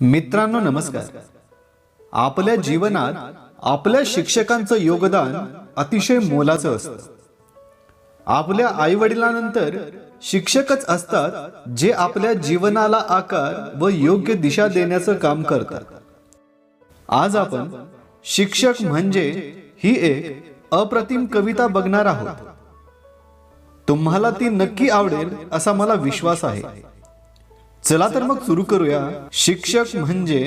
मित्रांनो नमस्कार. आपल्या जीवनात आपल्या शिक्षकांचं योगदान अतिशय मोलाचं असतं. आपल्या आई वडिलांनंतर शिक्षकच असतात जे आपल्या जीवनाला आकार व योग्य दिशा देण्याचं काम करतात. आज आपण शिक्षक म्हणजे ही एक अप्रतिम कविता बघणार आहोत. तुम्हाला ती नक्की आवडेल असा मला विश्वास आहे. चला तर मग सुरू करूया. शिक्षक म्हणजे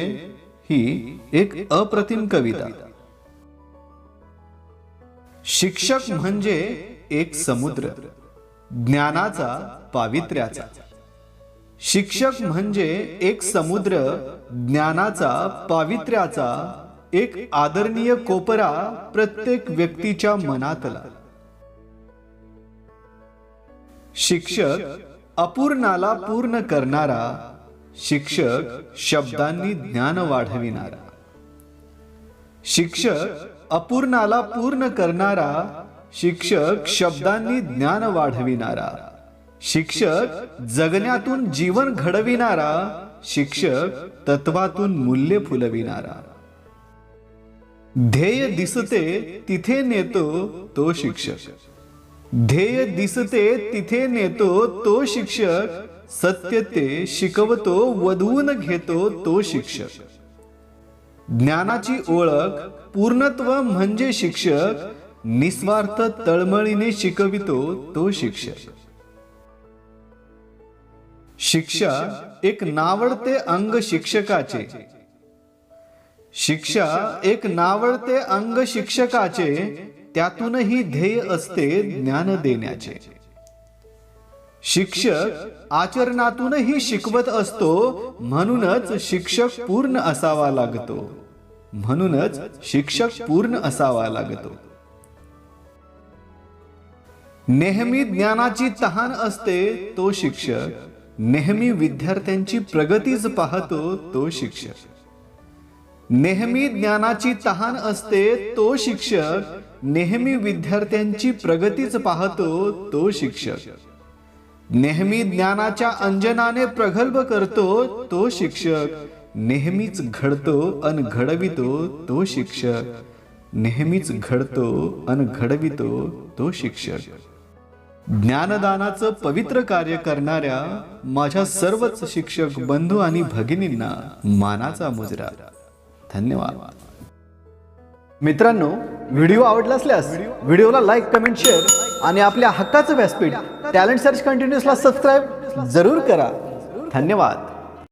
ही एक अप्रतिम कविता. शिक्षक म्हणजे एक समुद्र ज्ञानाचा पावित्र्याचा. शिक्षक म्हणजे एक समुद्र ज्ञानाचा पावित्र्याचा एक आदरणीय कोपरा प्रत्येक व्यक्तीच्या मनातला. शिक्षक अपूर्णाला पूर्ण करणारा शिक्षक शब्दांनी ज्ञान वाढविणारा. शिक्षक अपूर्णाला पूर्ण करणारा शिक्षक शब्दांनी ज्ञान वाढविणारा. शिक्षक जगण्यातून जीवन घडविणारा शिक्षक तत्वातून मूल्य फुलविणारा. ध्येय दिसते तिथे नेतो तो शिक्षक. ध्येय दिसते तिथे नेतो तो शिक्षक सत्य ते शिकवतो वधवून घेतो तो शिक्षक. ज्ञानाची ओळख पूर्णत्व म्हणजे शिक्षक निस्वार्थ तळमळीने शिकवितो तो शिक्षक. शिक्षा एक नावडते अंग शिक्षकाचे. शिक्षा एक नावडते अंग शिक्षकाचे त्यातूनही ध्येय असते ज्ञान देण्याचे. शिक्षक आचरणातूनही शिकवत असतो म्हणूनच शिक्षक पूर्ण असावा लागतो. म्हणूनच शिक्षक पूर्ण असावा लागतो. नेहमी ज्ञानाची तहान असते तो शिक्षक. नेहमी विद्यार्थ्यांची प्रगतीच पाहतो तो शिक्षक. नेहमी ज्ञानाची तहान असते तो शिक्षक. नेहमी विद्यार्थ्यांची प्रगतीच पाहतो तो शिक्षक. नेहमी ज्ञानाच्या अंजनाने प्रगल्भ करतो तो शिक्षक. नेहमीच घडतो अन घडवितो तो शिक्षक. नेहमीच घडतो अन घडवितो तो शिक्षक. ज्ञानदानाचं पवित्र कार्य करणाऱ्या माझ्या सर्वच शिक्षक बंधू आणि भगिनींना मानाचा मुजरा. धन्यवाद. मित्रांनो व्हिडिओ आवडला असल्यास व्हिडिओला लाईक कमेंट शेअर आणि आपल्या हक्काचं व्यासपीठ टॅलेंट सर्च कंटिन्युअसला सबस्क्राईब जरूर करा. धन्यवाद.